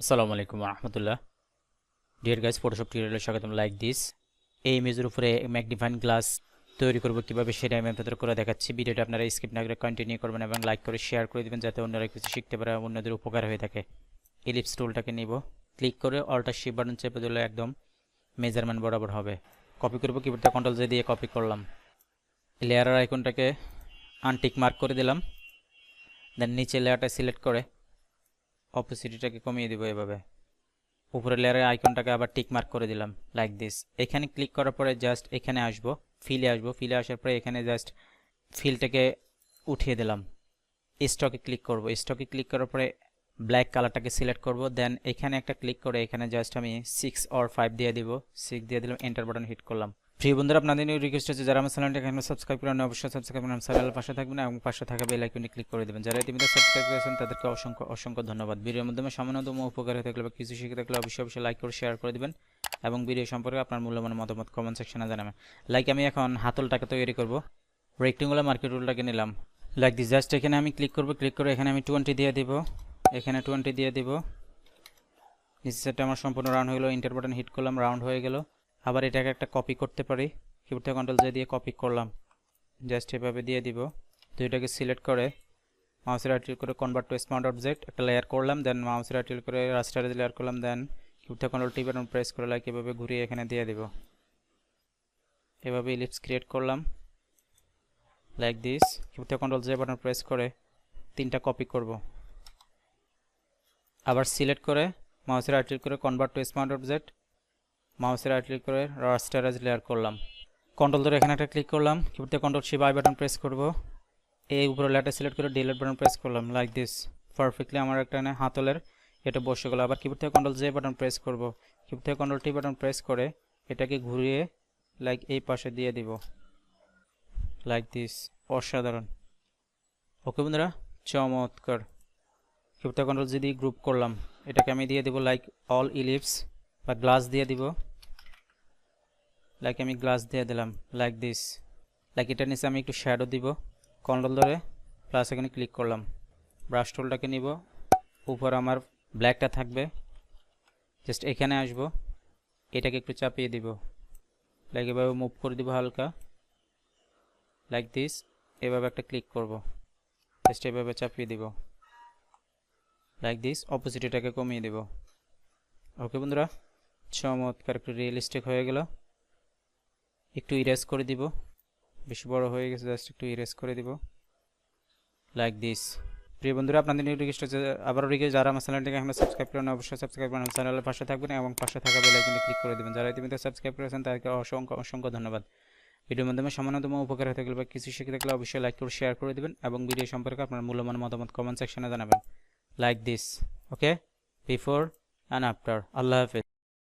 আসসালামু আলাইকুম রহমতুল্লাহ deer guys Photoshop টিউটোরিয়ালে স্বাগতম। লাইক দিস এই ইমেজের উপরে ম্যাগনিফাইন গ্লাস তৈরি করব। কীভাবে সেটা আমি আপনাদের করে দেখাচ্ছি। ভিডিওটা আপনারা স্কিপ না করে কন্টিনিউ করবেন এবং লাইক করে শেয়ার করে দেবেন, যাতে অন্যরা কিছু শিখতে পারে অন্যদের উপকার হয়ে থাকে। ইলিপস টুলটাকে নিব। ক্লিক করে অল্টার শিপ বাটন চেপে দিলে একদম মেজারমেন্ট বরাবর হবে। কপি করব কিবোর্ডটা কন্ট্রোল দিয়ে কপি করলাম। লেয়ারের আইকনটাকে আনটিক মার্ক করে দিলাম। দেন নিচে লেয়ারটা সিলেক্ট করে অপোসিটিটাকে কমিয়ে দিব এভাবে। উপরে লেয়ারের আইকনটাকে আবার টিক মার্ক করে দিলাম লাইক দিস এখানে ক্লিক করার পরে জাস্ট এখানে আসব ফিলে আসব ফিলে আসার পরে এখানে জাস্ট ফিলটাকে উঠিয়ে দিলাম। স্টকে ক্লিক করব। স্টকে ক্লিক করার পরে ব্ল্যাক কালারটাকে সিলেক্ট করব। দেন এখানে একটা ক্লিক করে এখানে জাস্ট আমি সিক্স অর ফাইভ দিয়ে দিব। সিক্স দিয়ে দিলাম এন্টার বাটন হিট করলাম। প্রিয় বন্ধুরা, আপনাদের রিকোয়েস্ট হচ্ছে যারা আমার চ্যানেলটাকে এখন সাবস্ক্রাইব করেন অবশ্যই সাবস্ক্রাইব করেন চ্যানেলের পাশে থাকবেন, এবং পাশে থাকা বেল আইকনে ক্লিক করে দেবেন। যারা ইতিমধ্যে সাবস্ক্রাইব করেছেন, তাদেরকে অসংখ্য অসংখ্য ধন্যবাদ। ভিডিওর মাধ্যমে সামান্যতম উপকার হয়ে থাকলে বা কিছু শিখে থাকলে অবশ্যই অবশ্যই লাইক করে শেয়ার করে দিবেন, এবং ভিডিও সম্পর্কে আপনার মূল্যবান মতামত কমেন্ট সেকশনে জানাবেন। লাইক আমি এখন হাতলটাকে তৈরি করব। রেক্টেঙ্গুলার মার্কেট রুলটাকে নিলাম। লাইক দিস জাস্ট এখানে আমি ক্লিক করব ক্লিক করে এখানে আমি টোয়েন্টি দিয়ে দিব। এখানে টোয়েন্টি দিয়ে দিব। নিচে আমার সম্পূর্ণ রাউন্ড হয়ে গেলো ইন্টার বাটন হিট করলাম রাউন্ড হয়ে গেল। আবার এটাকে একটা কপি করতে পারি। কিবোর্ড থেকে কন্ট্রোল জে দিয়ে কপি করলাম। জাস্ট এভাবে দিয়ে দিব। দুইটাকে সিলেক্ট করে মাউসের রাইট করে কনভার্ট টু স্মার্ট অবজেক্ট একটা লেয়ার করলাম দেন মাউসের রাইট করে রাস্টারে লেয়ার করলাম দেন কিবোর্ড থেকে কন্ট্রোল টি বাটন প্রেস করে লাইক এভাবে ঘুরিয়ে এখানে দিয়ে দিব। এভাবে ইলিপস ক্রিয়েট করলাম। লাইক দিস কিবোর্ড থেকে কন্ট্রোল জে বাটন প্রেস করে তিনটা কপি করব। আবার সিলেক্ট করে মাউসের রাইট করে কনভার্ট টু স্মার্ট অবজেক্ট মাউসের রাইট ক্লিক করে রাস্টারাইজ লেয়ার করলাম। কন্ট্রোল ধরে এখানে একটা ক্লিক করলাম। কিবোর্ডে control shift I button press করব। এই উপরে লেয়ারটা সিলেক্ট করে ডিলেট বাটন প্রেস করলাম লাইক দিস পারফেক্টলি আমার একটা হাতলের এটা বসে গেলো। আবার কিবোর্ড থেকে কন্ট্রোল জে বাটন প্রেস করব। কিবোর্ড থেকে কন্ট্রোল টি বাটন প্রেস করে এটাকে ঘুরিয়ে লাইক এই পাশে দিয়ে দিব। লাইক দিস অসাধারণ। ওকে বন্ধুরা, চমৎকার। কিবোর্ড থেকে কন্ট্রোল জি দিয়ে গ্রুপ করলাম। এটাকে আমি দিয়ে দিব লাইক অল ইলিপস বা গ্লাস দিয়ে দিব। লাইক আমি গ্লাস দিয়ে দিলাম লাইক দিস লাইক এটার নিচে আমি একটু শ্যাডো দিব কন্ট্রোল ধরে প্লাস এখানে ক্লিক করলাম। ব্রাশ টুলটাকে নিব, উপর আমার ব্ল্যাকটা থাকবে। জাস্ট এখানে আসব, এটাকে একটু চাপিয়ে দিব। লাইক এভাবে মুভ করে দিব হালকা। লাইক দিস এভাবে একটা ক্লিক করব। জাস্ট এভাবে চাপিয়ে দিব। লাইক দিস অপোজিট এটাকে কমিয়ে দিব। ওকে বন্ধুরা, চমৎকার, একটু রিয়েলিস্টিক হয়ে গেল। একটু ইরেজ করে দিব। বেশি বড় হয়ে গেছে জাস্ট একটু ইরেজ করে দিব। লাইক দিস প্রিয় বন্ধুরা, আপনাদের রিকোয়েস্ট হচ্ছে, আবারও রিকোয়েস্ট যারা আমার চ্যানেলটিকে এখন সাবস্ক্রাইব করেন অবশ্যই সাবস্ক্রাইব করেন চ্যানেলের পাশে থাকবেন এবং পাশে থাকা বেল আইকনে ক্লিক করে দেবেন। যারা ইতিমধ্যে সাবস্ক্রাইব করেছেন, তাদেরকে অসংখ্য অসংখ্য ধন্যবাদ। ভিডিওর মাধ্যমে সামান্যতম উপকার হয়ে থাকলে বা কিছু শিখে থাকলে অবশ্যই লাইক করে শেয়ার করে দেবেন এবং ভিডিও সম্পর্কে আপনার মূল্যবান মতামত কমেন্ট সেকশনে জানাবেন। Like this okay before and after আল্লাহ হাফেজ।